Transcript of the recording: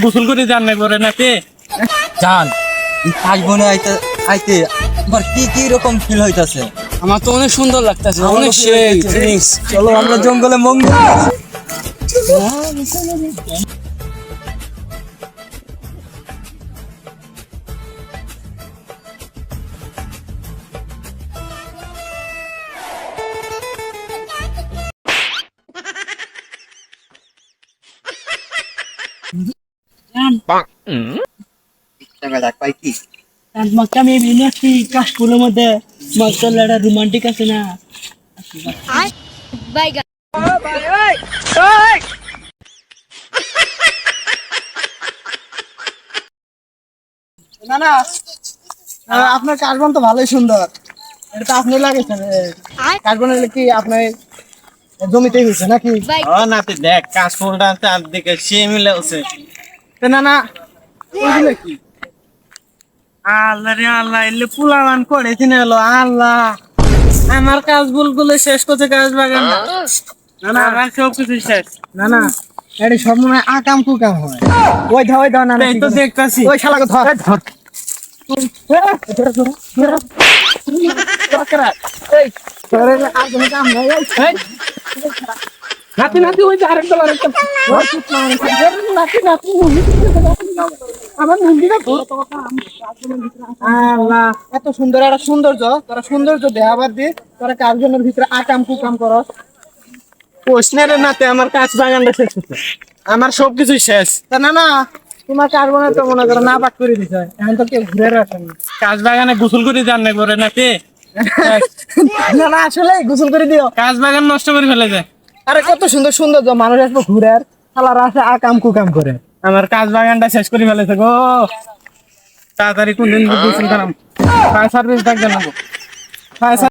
গোসল করে যান না করে নাকি? যান। আসব না আইতে আইতে। আবার কি কি রকম ফিল হইতাছে? আমার তো অনেক সুন্দর লাগতাছে অনেক সেই চলো আমরা জঙ্গলে মঙ্গল মক্কা মধ্যে মক্কার একটা রোমান্টিক আছে না। Bye, না না। আপনার কাশবন তো ভালোই সুন্দর। এটা তো আপনি লাগাইছেন কাশবন হলে কি আপনার জমিতেই হয়েছে নাকি. নাতি দেখ কাশ ফুলটা তার দিকে সে মিলে আছে না না ওইগুলো কি আল্লাহ রে আল্লাহ এলে পুলাবান করেছি না এলো আল্লাহ আমার কাজগুলো শেষ করছে কাজ বাগান না না আমার সব কিছু শেষ না না এটা সব মনে হয় আকাম কুকাম হয় ওই ধর ওই ধর না এই তো দেখতাছি ওই শালাকে ধর ধর ধর, কেরা? এই, আর কোনো কাম নাই, এই, এই। নাতি নাতি ওই যে আরেকটা। নাতি নাতি আমার মুন্ডিটা ধর। আল্লাহ এত সুন্দর একটা সৌন্দর্য তোরা সৌন্দর্য দিয়ে তোরা কাজজনের ভিতরে আকাম কুকাম করস প্রশ্নের নাতে আমার কাজ বাগানটা শেষ হচ্ছে আমার সব কিছু শেষ তা না না তোমার কার্বনের তো মনে করো না পাক করে দিছে এখন তো কেউ ঘুরে রাখেন না। কাজ বাগানে গোসল করে যান না করে নাকি না না আসলে গোসল করে দিও। কাজ বাগান নষ্ট করে ফেলে যায় আরে কত সুন্দর সুন্দর মানুষ আসবে ঘুরে আর খালার আসে আকাম কুকাম করে। আমার কাজ বাগানটা শেষ করে ফেলেছে গো। তাড়াতাড়ি কোনদিন গোসল করাম। ফায়ার সার্ভিস ডাক জানাব। ফায়ার